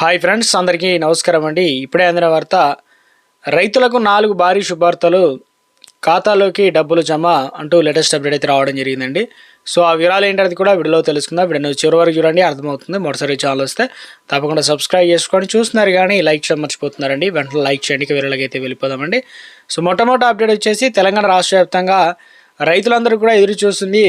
Hi friends అందరికీ నమస్కారం అండి. ఇప్పుడే అందిన వార్త రైతులకు నాలుగు భారీ శుభార్తలు ఖాతాలోకి డబ్బులు జమ అంటూ లేటెస్ట్ అప్డేట్ అయితే రావడం జరిగిందండి. సో ఆ వివరాలు ఏంటనేది కూడా వీడియోలో తెలుసుకుందాం. వీడియో చివరి వరకు చూడండి అర్థమవుతుంది. మొదటిసారి ఛానల్ వస్తే తప్పకుండా సబ్స్క్రైబ్ చేసుకొని చూస్తున్నారు కానీ లైక్ చేయడం మర్చిపోతున్నారండి. వెంటనే లైక్ చేయండి వీరలకైతే అయితే వెళ్ళిపోదామండి. సో మొట్టమొదటి అప్డేట్ వచ్చేసి తెలంగాణ రాష్ట్ర వ్యాప్తంగా రైతులందరూ కూడా ఎదురు చూస్తుంది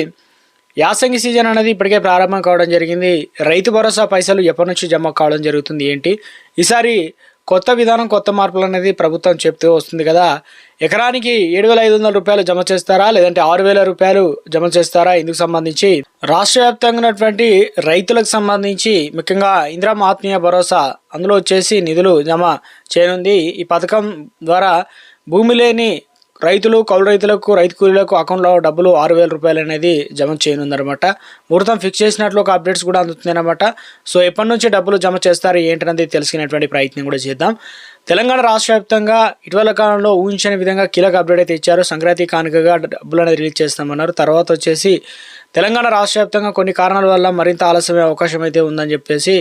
యాసంగి సీజన్ అనేది ఇప్పటికే ప్రారంభం కావడం జరిగింది. రైతు భరోసా పైసలు ఎప్పటి నుంచి జమ కావడం జరుగుతుంది ఏంటి? ఈసారి కొత్త విధానం కొత్త మార్పులు అనేది ప్రభుత్వం చెప్తూ వస్తుంది కదా. ఎకరానికి ఏడు వేల ఐదు వందల రూపాయలు జమ చేస్తారా? లేదంటే ఆరు వేల రూపాయలు జమ చేస్తారా? ఇందుకు సంబంధించి రాష్ట్ర వ్యాప్తంగా ఉన్నటువంటి రైతులకు సంబంధించి ముఖ్యంగా ఇందిరా ఆత్మీయ భరోసా అందులో వచ్చేసి నిధులు జమ చేయనుంది. ఈ పథకం ద్వారా భూమి లేని రైతులు కౌలు రైతులకు రైతు కూలీలకు అకౌంట్లో డబ్బులు ఆరు వేల రూపాయలు అనేది జమ చేయనుందనమాట ముహూర్తం ఫిక్స్ చేసినట్లు ఒక అప్డేట్స్ కూడా అందుతుంది అనమాట సో ఎప్పటి నుంచి డబ్బులు జమ చేస్తారు ఏంటనేది తెలుసుకునేటువంటి ప్రయత్నం కూడా చేద్దాం. తెలంగాణ రాష్ట్ర వ్యాప్తంగా ఇటీవల కాలంలో ఊహించని విధంగా కీలక అప్డేట్ అయితే ఇచ్చారు. సంక్రాంతి కానుకగా డబ్బులు అనేది రిలీజ్ చేస్తామన్నారు. తర్వాత వచ్చేసి తెలంగాణ రాష్ట్ర వ్యాప్తంగా కొన్ని కారణాల వల్ల మరింత ఆలస్యమే అవకాశం అయితే ఉందని చెప్పేసి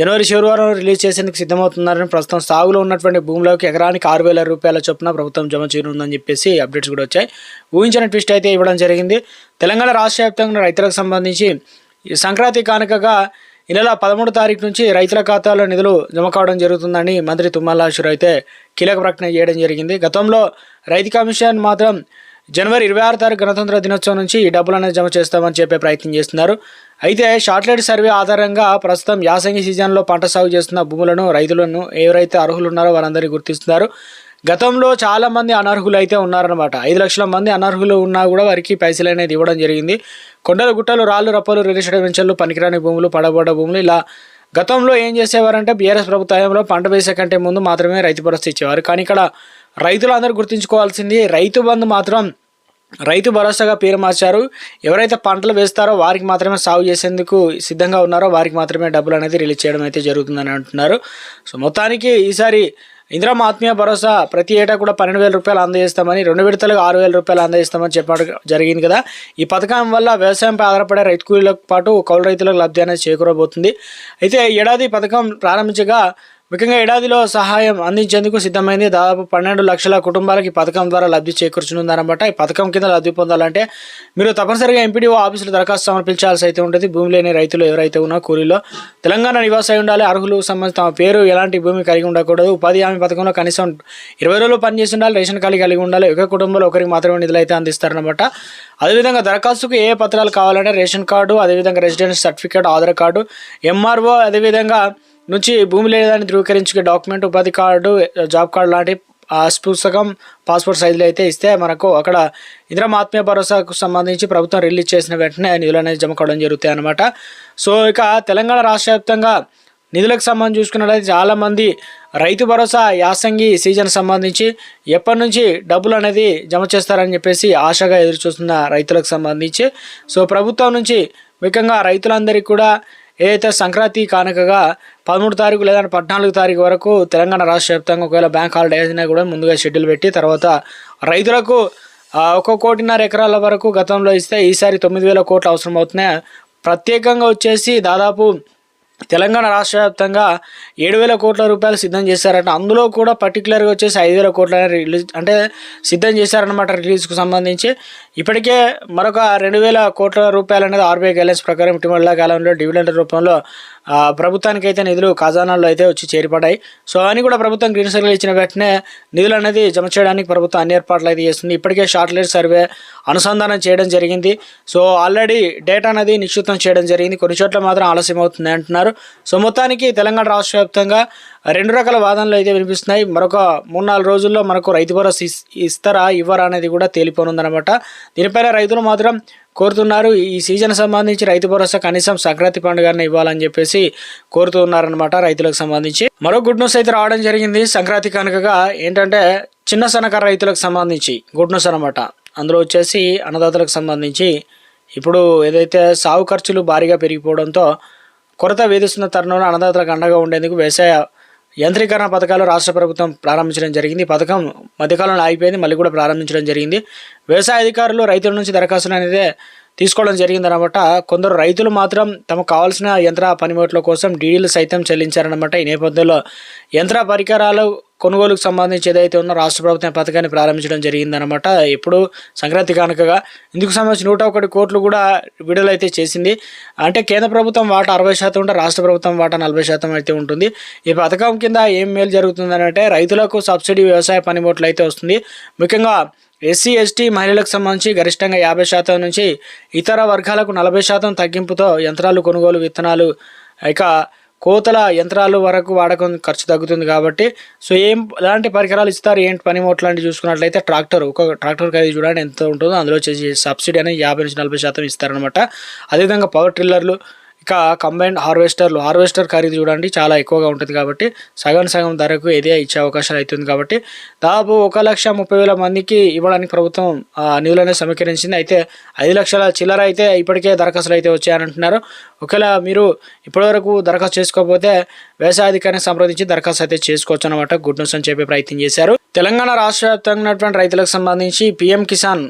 జనవరి చివరి వారం రిలీజ్ చేసేందుకు సిద్ధమవుతున్నారని ప్రస్తుతం సాగులో ఉన్నటువంటి భూములకు ఎకరానికి ఆరు వేల రూపాయల చొప్పున ప్రభుత్వం జమ చేయనుందని చెప్పేసి అప్డేట్స్ కూడా వచ్చాయి. ఊహించిన ట్విస్ట్ అయితే ఇవ్వడం జరిగింది. తెలంగాణ రాష్ట్ర వ్యాప్తంగా రైతులకు సంబంధించి సంక్రాంతి కానుకగా ఈ నెల పదమూడు తారీఖు నుంచి రైతుల ఖాతాలో నిధులు జమ కావడం జరుగుతుందని మంత్రి తుమ్మల అయితే కీలక ప్రకటన చేయడం జరిగింది. గతంలో రైతు కమిషన్ మాత్రం జనవరి ఇరవై ఆరు తారీఖు గణతంత్ర దినోత్సవం నుంచి ఈ డబ్బులను జమ చేస్తామని చెప్పే ప్రయత్నం చేస్తున్నారు. అయితే షార్ట్లైట్ సర్వే ఆధారంగా ప్రస్తుతం యాసంగి సీజన్లో పంట సాగు చేస్తున్న భూములను రైతులను ఎవరైతే అర్హులు ఉన్నారో వారందరినీ గుర్తిస్తున్నారు. గతంలో చాలా మంది అనర్హులు అయితే ఉన్నారనమాట ఐదు లక్షల మంది అనర్హులు ఉన్నా కూడా వారికి పైసలు అనేది ఇవ్వడం జరిగింది. కొండలు గుట్టలు రాళ్ళు రప్పలు రిజిస్టర్డ్ వెంచర్లు పనికిరాని భూములు పడబడ్డ భూములు ఇలా గతంలో ఏం చేసేవారంటే బీఆర్ఎస్ ప్రభుత్వంలో పంట వేసే కంటే ముందు మాత్రమే రైతు భరోసా ఇచ్చేవారు. కానీ ఇక్కడ రైతులందరూ గుర్తుంచుకోవాల్సింది రైతు బంధు మాత్రం రైతు భరోసాగా పేరు మార్చారు. ఎవరైతే పంటలు వేస్తారో వారికి మాత్రమే సాగు చేసేందుకు సిద్ధంగా ఉన్నారో వారికి మాత్రమే డబ్బులు అనేది రిలీజ్ చేయడం అయితే జరుగుతుందని అంటున్నారు. సో మొత్తానికి ఈసారి ఇందిరామ ఆత్మీయ భరోసా ప్రతి ఏటా కూడా పన్నెండు వేల రూపాయలు అందజేస్తామని రెండు విడతలకు ఆరు వేల రూపాయలు అందజేస్తామని చెప్పడం జరిగింది కదా. ఈ పథకం వల్ల వ్యవసాయంపై ఆధారపడే రైతు కూలీలకు పాటు కౌలు రైతులకు లబ్ధి అనేది చేకూరబోతుంది. అయితే ఏడాది పథకం ప్రారంభించగా ముఖ్యంగా ఏడాదిలో సహాయం అందించేందుకు సిద్ధమైంది. దాదాపు పన్నెండు లక్షల కుటుంబాలకు ఈ పథకం ద్వారా లబ్ధి చేకూర్చునుందనమాట ఈ పథకం కింద లబ్ధి పొందాలంటే మీరు తప్పనిసరిగా ఎంపీడీఓ ఆఫీసులో దరఖాస్తు సమర్పించాల్సి అయితే ఉంటుంది. భూమి లేని రైతులు ఎవరైతే ఉన్నా కూలీలో తెలంగాణ నివాస ఉండాలి. అర్హులు సంబంధించి తమ పేరు ఎలాంటి భూమి కలిగి ఉండకూడదు. ఉపాధి హామీ పథకంలో కనీసం ఇరవై రోజులు పనిచేసి ఉండాలి రేషన్ కార్డు కలిగి ఉండాలి. ఒక కుటుంబంలో ఒకరికి మాత్రమే నిధులు అయితే అందిస్తారనమాట అదేవిధంగా దరఖాస్తుకు ఏ పత్రాలు కావాలంటే రేషన్ కార్డు అదేవిధంగా residence certificate Aadhaar card MRO అదేవిధంగా నుంచి భూమి లేదని ధృవీకరించే డాక్యుమెంట్ ఉపాధి కార్డు జాబ్ కార్డు లాంటి ఆ పుస్తకం పాస్పోర్ట్ సైజులు అయితే ఇస్తే మనకు అక్కడ ఇంద్రం ఆత్మీయ భరోసాకు సంబంధించి ప్రభుత్వం రిలీజ్ చేసిన వెంటనే నిధులు అనేది జమ కావడం జరుగుతాయి అనమాట సో ఇక తెలంగాణ రాష్ట్ర వ్యాప్తంగా నిధులకు సంబంధించి చూసుకున్నట్లయితే చాలామంది రైతు భరోసా యాసంగి సీజన్ సంబంధించి ఎప్పటి నుంచి డబ్బులు అనేది జమ చేస్తారని చెప్పేసి ఆశగా ఎదురు చూస్తున్న రైతులకు సంబంధించి. సో ప్రభుత్వం నుంచి ముఖ్యంగా రైతులందరికీ కూడా ఏదైతే సంక్రాంతి కానుకగా పదమూడు తారీఖు లేదా పద్నాలుగు తారీఖు వరకు తెలంగాణ రాష్ట్ర వ్యాప్తంగా ఒకవేళ బ్యాంక్ హాలిడే అయినా కూడా ముందుగా షెడ్యూల్ పెట్టి తర్వాత రైతులకు ఒక కోటిన్నర ఎకరాల వరకు గతంలో ఇస్తే ఈసారి తొమ్మిది వేల కోట్లు అవసరం అవుతున్నాయి ప్రత్యేకంగా వచ్చేసి దాదాపు తెలంగాణ రాష్ట్ర వ్యాప్తంగా ఏడు వేల కోట్ల రూపాయలు సిద్ధం చేశారట. అందులో కూడా పర్టికులర్గా వచ్చేసి ఐదు వేల కోట్ల రిలీజ్ అంటే సిద్ధం చేశారనమాట రిలీజ్కు సంబంధించి. ఇప్పటికే మరొక రెండు వేల కోట్ల రూపాయలు అనేది ఆర్బీఐ గైలెన్స్ ప్రకారం ఇటీవల కాలంలో డివిడెండ్ రూపంలో ప్రభుత్వానికి అయితే నిధులు ఖజానాల్లో అయితే వచ్చి చేరిపడ్డాయి. సో అని కూడా ప్రభుత్వం గ్రీన్ సిగ్నల్ ఇచ్చిన వెంటనే నిధులు అనేది జమ చేయడానికి ప్రభుత్వం అన్ని ఏర్పాట్లు అయితే చేస్తుంది. ఇప్పటికే షార్ట్లెట్ సర్వే అనుసంధానం చేయడం జరిగింది. సో ఆల్రెడీ డేటా అనేది నిక్షిప్తం చేయడం జరిగింది. కొన్ని చోట్ల మాత్రం ఆలస్యం అవుతుంది అంటున్నారు. సో మొత్తానికి తెలంగాణ రాష్ట్ర వ్యాప్తంగా రెండు రకాల వాదనలు అయితే వినిపిస్తున్నాయి. మరొక మూడు నాలుగు రోజుల్లో మనకు రైతు భరోసా ఇస్తారా ఇవ్వరా అనేది కూడా తేలిపోనుందనమాట దీనిపైన రైతులు మాత్రం కోరుతున్నారు ఈ సీజన్ సంబంధించి రైతు భరోసా కనీసం సంక్రాంతి పండుగని ఇవ్వాలని చెప్పేసి కోరుతున్నారనమాట రైతులకు సంబంధించి. మరో గుడ్ న్యూస్ అయితే రావడం జరిగింది. సంక్రాంతి కనుకగా ఏంటంటే చిన్న సన్నకారు రైతులకు సంబంధించి గుడ్ న్యూస్ అనమాట అందులో వచ్చేసి అన్నదాతలకు సంబంధించి ఇప్పుడు ఏదైతే సాగు ఖర్చులు భారీగా పెరిగిపోవడంతో కొరత వేధిస్తున్న తరుణంలో అన్నదాతలకు అండగా ఉండేందుకు వ్యవసాయ యంత్రీకరణ పథకాలు రాష్ట్ర ప్రభుత్వం ప్రారంభించడం జరిగింది. పథకం మధ్యకాలంలో ఆగిపోయింది. మళ్ళీ కూడా ప్రారంభించడం జరిగింది. వ్యవసాయ అధికారులు రైతుల నుంచి దరఖాస్తులు అనేది తీసుకోవడం జరిగిందనమాట కొందరు రైతులు మాత్రం తమకు కావాల్సిన యంత్ర పనిముట్ల కోసం డీడీలు సైతం చెల్లించారనమాట ఈ నేపథ్యంలో యంత్ర పరికరాలు కొనుగోలుకు సంబంధించి ఏదైతే ఉన్న రాష్ట్ర ప్రభుత్వం పథకాన్ని ప్రారంభించడం జరిగిందనమాట ఇప్పుడు సంక్రాంతి కానుకగా ఇందుకు సంబంధించి నూట ఒకటి కోట్లు కూడా విడుదలైతే చేసింది. అంటే కేంద్ర ప్రభుత్వం వాటా అరవై శాతం ఉంటే రాష్ట్ర ప్రభుత్వం వాటా నలభై శాతం అయితే ఉంటుంది. ఈ పథకం కింద ఏం మేలు జరుగుతుందని అంటే రైతులకు సబ్సిడీ వ్యవసాయ పనిముట్లు అయితే వస్తుంది. ముఖ్యంగా ఎస్సీ ఎస్టీ మహిళలకు సంబంధించి గరిష్టంగా యాభై శాతం నుంచి ఇతర వర్గాలకు నలభై శాతం తగ్గింపుతో యంత్రాలు కొనుగోలు విత్తనాలు ఇక కోతల యంత్రాలు వరకు వాడకం ఖర్చు తగ్గుతుంది కాబట్టి సో ఏం ఎలాంటి పరికరాలు ఇస్తారు ఏంటి పనిముట్లు లాంటివి చూసుకున్నట్లయితే ట్రాక్టర్ ఒక ట్రాక్టర్ ఖరీదు చూడండి ఎంత ఉంటుందో అందులో వచ్చేసి సబ్సిడీ అనేది యాభై నుంచి నలభై శాతం ఇస్తారనమాట అదేవిధంగా పవర్ ట్రిల్లర్లు ఇక కంబైన్డ్ హార్వెస్టర్లు హార్వెస్టర్ ఖరీదు చూడండి చాలా ఎక్కువగా ఉంటుంది కాబట్టి సగం సగం ధరకు ఇదే ఇచ్చే అవకాశాలు అవుతుంది కాబట్టి దాదాపు ఒక లక్ష ముప్పై వేల మందికి ఇవ్వడానికి ప్రభుత్వం ఆ, సమీకరించింది. అయితే ఐదు లక్షల చిల్లర అయితే ఇప్పటికే దరఖాస్తులు అయితే వచ్చాయని అంటున్నారు. ఒకవేళ మీరు ఇప్పటివరకు దరఖాస్తు చేసుకోకపోతే వ్యవసాయ అధికారిని సంప్రదించి దరఖాస్తు అయితే చేసుకోవచ్చు అనమాట గుడ్ న్యూస్ అని చెప్పే ప్రయత్నం చేశారు. తెలంగాణ రాష్ట్ర వ్యాప్తంగా ఉన్నటువంటి రైతులకు సంబంధించి పిఎం కిసాన్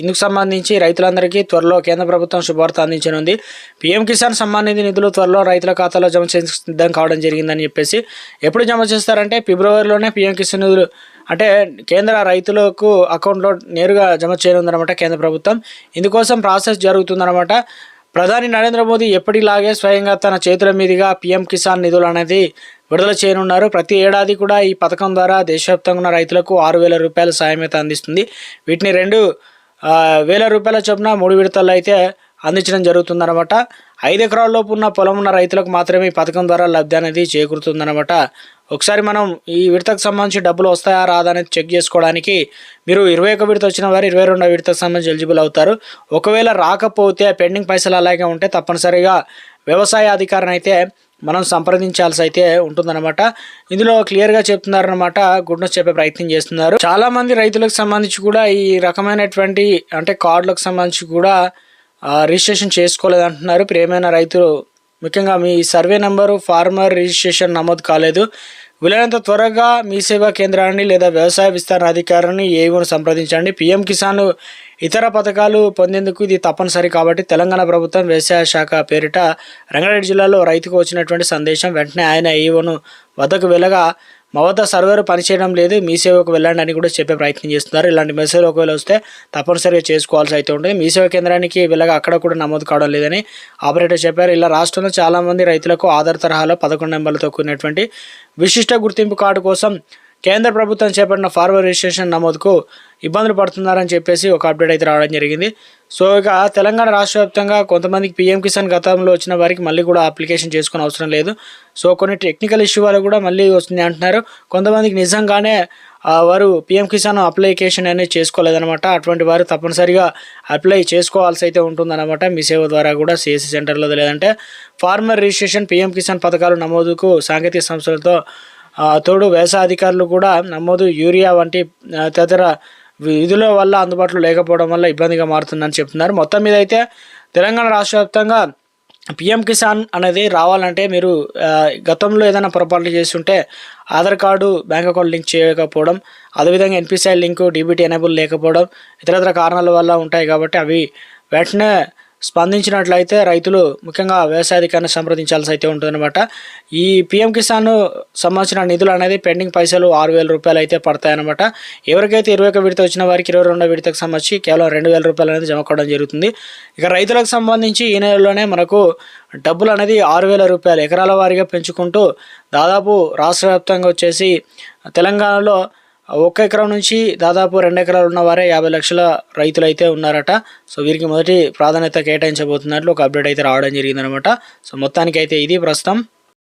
ఇందుకు సంబంధించి రైతులందరికీ త్వరలో కేంద్ర ప్రభుత్వం శుభవార్త అందించనుంది. పీఎం కిసాన్ సమ్మాన్ నిధి నిధులు త్వరలో రైతుల ఖాతాలో జమ సిద్ధం కావడం జరిగిందని చెప్పేసి ఎప్పుడు జమ చేస్తారంటే ఫిబ్రవరిలోనే పీఎం కిసాన్ నిధులు అంటే కేంద్ర రైతులకు అకౌంట్లో నేరుగా జమ చేయనుందనమాట కేంద్ర ప్రభుత్వం. ఇందుకోసం ప్రాసెస్ జరుగుతుందన్నమాట. ప్రధాని నరేంద్ర మోదీ ఎప్పటిలాగే స్వయంగా తన చేతుల మీదుగా పీఎం కిసాన్ నిధులు అనేది విడుదల చేయనున్నారు. ప్రతి ఏడాది కూడా ఈ పథకం ద్వారా దేశవ్యాప్తంగా ఉన్న రైతులకు ఆరు వేల రూపాయల సాయం అయితే అందిస్తుంది. వీటిని రెండు వేల రూపాయల చొప్పున మూడు విడతల్లో అయితే అందించడం జరుగుతుందన్నమాట. ఐదు ఎకరాల లోపు ఉన్న పొలం ఉన్న రైతులకు మాత్రమే ఈ పథకం ద్వారా లబ్ధి అనేది చేకూరుతుందన్నమాట. ఒకసారి మనం ఈ విడతకు సంబంధించి డబ్బులు వస్తాయా రాదా అనేది చెక్ చేసుకోవడానికి మీరు ఇరవై ఒక విడత వచ్చిన వారు ఇరవై రెండో విడతకు సంబంధించి ఎలిజిబుల్ అవుతారు. ఒకవేళ రాకపోతే పెండింగ్ పైసలు అలాగే ఉంటే తప్పనిసరిగా వ్యవసాయ అధికారిని అయితే మనం సంప్రదించాల్సి అయితే ఉంటుందన్నమాట. ఇందులో క్లియర్గా చెప్తున్నారనమాట గుడ్ న్యూస్ చెప్పే ప్రయత్నం చేస్తున్నారు. చాలామంది రైతులకు సంబంధించి కూడా ఈ రకమైనటువంటి అంటే కార్డులకు సంబంధించి కూడా రిజిస్ట్రేషన్ చేసుకోలేదు అంటున్నారు ప్రియమైన రైతులు ముఖ్యంగా మీ సర్వే నెంబరు ఫార్మర్ రిజిస్ట్రేషన్ నమోదు కాలేదు. వీలైనంత త్వరగా మీ సేవా కేంద్రాన్ని లేదా వ్యవసాయ విస్తరణ అధికారిని ఏవోను సంప్రదించండి. పిఎం కిసాన్ ఇతర పథకాలు పొందేందుకు ఇది తప్పనిసరి కాబట్టి తెలంగాణ ప్రభుత్వం వ్యవసాయ శాఖ పేరిట రంగారెడ్డి జిల్లాలో రైతుకు వచ్చినటువంటి సందేశం వెంటనే ఆయన ఏవోను వద్దకు వెళ్ళగా మా వద్ద సర్వర్ పనిచేయడం లేదు మీ సేవకు వెళ్ళండి అని కూడా చెప్పే ప్రయత్నం చేస్తున్నారు. ఇలాంటి మెసేజ్ ఒకవేళ వస్తే తప్పనిసరిగా చేసుకోవాల్సి అయితే ఉంటుంది. మీ సేవ కేంద్రానికి వెళ్ళగా అక్కడ కూడా నమోదు కావడం లేదని ఆపరేటర్ చెప్పారు. ఇలా రాష్ట్రంలో చాలామంది రైతులకు ఆధార్ తరహాలో పదకొండు నెంబర్లతో కూడినటువంటి విశిష్ట గుర్తింపు కార్డు కోసం కేంద్ర ప్రభుత్వం చేపట్టిన ఫార్వర్డ్ రిజిస్ట్రేషన్ నమోదుకు ఇబ్బందులు పడుతున్నారని చెప్పేసి ఒక అప్డేట్ అయితే రావడం జరిగింది. సో ఇక తెలంగాణ రాష్ట్ర వ్యాప్తంగా కొంతమందికి పీఎం కిసాన్ గతంలో వచ్చిన వారికి మళ్ళీ కూడా అప్లికేషన్ చేసుకునే అవసరం లేదు. సో కొన్ని టెక్నికల్ ఇష్యూ వల్ల కూడా మళ్ళీ వస్తుంది అంటున్నారు. కొంతమందికి నిజంగానే వారు పిఎం కిసాన్ అప్లికేషన్ అనేది చేసుకోలేదనమాట అటువంటి వారు తప్పనిసరిగా అప్లై చేసుకోవాల్సి అయితే ఉంటుందన్నమాట. మీ సేవ ద్వారా కూడా సిఎస్సి సెంటర్లో లేదంటే ఫార్మర్ రిజిస్ట్రేషన్ పిఎం కిసాన్ పథకాలు నమోదుకు సాంకేతిక సంస్థలతో తోడు వ్యవసాయ అధికారులు కూడా నమోదు యూరియా వంటి తదితర విధుల వల్ల అందుబాటులో లేకపోవడం వల్ల ఇబ్బందిగా మారుతుందని చెప్తున్నారు. మొత్తం మీద అయితే తెలంగాణ రాష్ట్ర వ్యాప్తంగా పిఎం కిసాన్ అనేది రావాలంటే మీరు గతంలో ఏదైనా పొరపాట్లు చేస్తుంటే Aadhaar card bank account link చేయకపోవడం అదేవిధంగా ఎన్పిసిఐ లింకు డీబీటీ ఎనేబుల్ లేకపోవడం ఇతరత్ర కారణాల వల్ల ఉంటాయి కాబట్టి అవి వెంటనే స్పందించినట్లయితే రైతులు ముఖ్యంగా వ్యవసాయాధికారిని సంప్రదించాల్సి అయితే ఉంటుందన్నమాట. ఈ పిఎం కిసాన్ సంబంధించిన నిధులు అనేది పెండింగ్ పైసలు ఆరు వేల రూపాయలు అయితే పడతాయన్నమాట. ఎవరికైతే ఇరవై ఒక విడత వచ్చిన వారికి ఇరవై రెండో విడతకు సంబంధించి కేవలం రెండు వేల రూపాయలు అనేది జమ కావడం జరుగుతుంది. ఇక రైతులకు సంబంధించి ఈ నెలలోనే మనకు డబ్బులు అనేది ఆరు వేల రూపాయలు ఎకరాల వారీగా పెంచుకుంటూ దాదాపు రాష్ట్ర వ్యాప్తంగా వచ్చేసి తెలంగాణలో ఒక ఎకరం నుంచి దాదాపు రెండు ఎకరాలు ఉన్న వారే యాభై లక్షల రైతులు అయితే ఉన్నారట. సో వీరికి మొదటి ప్రాధాన్యత కేటాయించబోతున్నట్లు ఒక అప్డేట్ అయితే రావడం జరిగిందనమాట. సో మొత్తానికి అయితే ఇది ప్రస్తుతం.